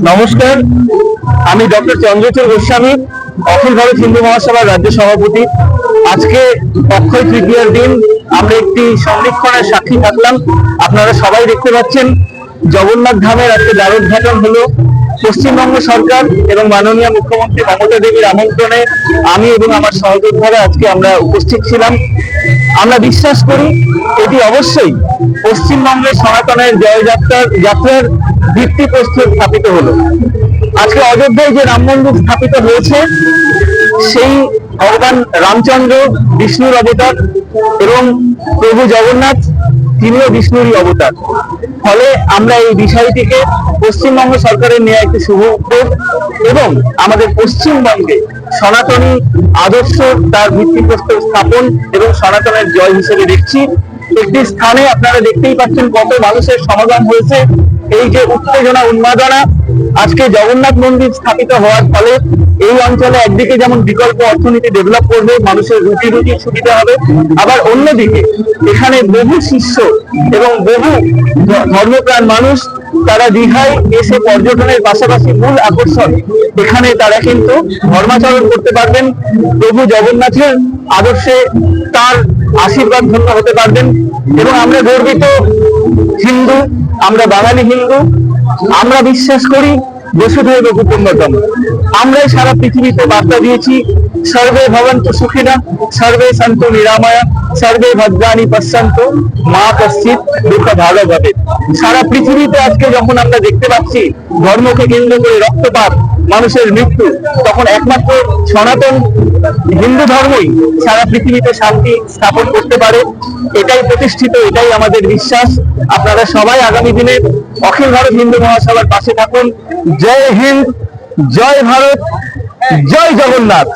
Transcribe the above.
নমস্কার, আমি ডক্টর চন্দ্রচূড় গোস্বামী, অখিল ভারত হিন্দু মহাসভার রাজ্য সভাপতি। আজকে অক্ষয় তৃতীয়ার দিন, আমরা একটি সংরক্ষণের সাক্ষী থাকলাম। আপনারা সবাই দেখতে পাচ্ছেন, জগন্নাথ ধামের আজকে দ্বারোদ্ঘাটন হলো। পশ্চিমবঙ্গ সরকার এবং মাননীয় মুখ্যমন্ত্রী মমতা দেবীর আমন্ত্রণে আমি এবং আমার সহযোদ্ধারা আজকে আমরা উপস্থিত ছিলাম। আমরা বিশ্বাস করি এটি অবশ্যই পশ্চিমবঙ্গের সনাতনের জয়যাত্রার যাত্রার ভিত্তি প্রস্তুত স্থাপিত হলো। আজকে অযোধ্যায় যে রাম মন্দির স্থাপিত হয়েছে, সেই ভগবান রামচন্দ্র, বিষ্ণুর অবতার এবং প্রভু জগন্নাথ, তিনিও বিষ্ণুরই অবতার। ফলে আমরা এই বিষয়টিকে পশ্চিমবঙ্গ সরকারের নেওয়া একটি শুভ উদ্যোগ এবং আমাদের পশ্চিমবঙ্গে সনাতনী আদর্শ তার ভিত্তিপ্রস্তর স্থাপন এবং সনাতনের জয় হিসেবে দেখছি। একটি স্থানে আপনারা দেখতেই পাচ্ছেন কত মানুষের সমাগম হয়েছে। এই যে উত্তেজনা, উন্মাদনা আজকে জগন্নাথ মন্দির স্থাপিত হওয়ার ফলে এই অঞ্চলে একদিকে যেমন বিকল্প অর্থনীতি ডেভেলপ করবে, মানুষের রুটি রুটি সুবিধা হবে, আবার অন্যদিকে এখানে বহু শিষ্য এবং বহু ধর্মপ্রাণ মানুষ তারা দীঘায় এসে পর্যটনের পাশাপাশি মূল আকর্ষণ এখানে তারা কিন্তু ধর্মাচরণ করতে পারবেন। প্রভু জগন্নাথের আদর্শে তার আশীর্বাদ ধন্য হতে পারবেন। এবং আমরা গর্বিত হিন্দু, আমরা বাঙালি হিন্দু, আমরা বিশ্বাস করি বসুধৈব কুটুম্বকম আমরাই সারা পৃথিবীতে বার্তা দিয়েছি, সর্বে ভবন্ত সুখিনা, সর্বে সন্তু নিরাময়া, সর্বে ভদ্রাণী পশ্যন্ত মা কশ্চিত দুঃখ ভালো হবে সারা পৃথিবীতে আজকে যখন আমরা দেখতে পাচ্ছি ধর্মকে কেন্দ্র করে রক্তপাত মানুষের মৃত্যু, তখন একমাত্র সনাতন হিন্দু ধর্মই সারা পৃথিবীতে শান্তি স্থাপন করতে পারে। এটাই প্রতিষ্ঠিত, এটাই আমাদের বিশ্বাস। আপনারা সবাই আগামী দিনে অখিল ভারত হিন্দু মহাসভার পাশে থাকুন। জয় হিন্দ, জয় ভারত, জয় জগন্নাথ।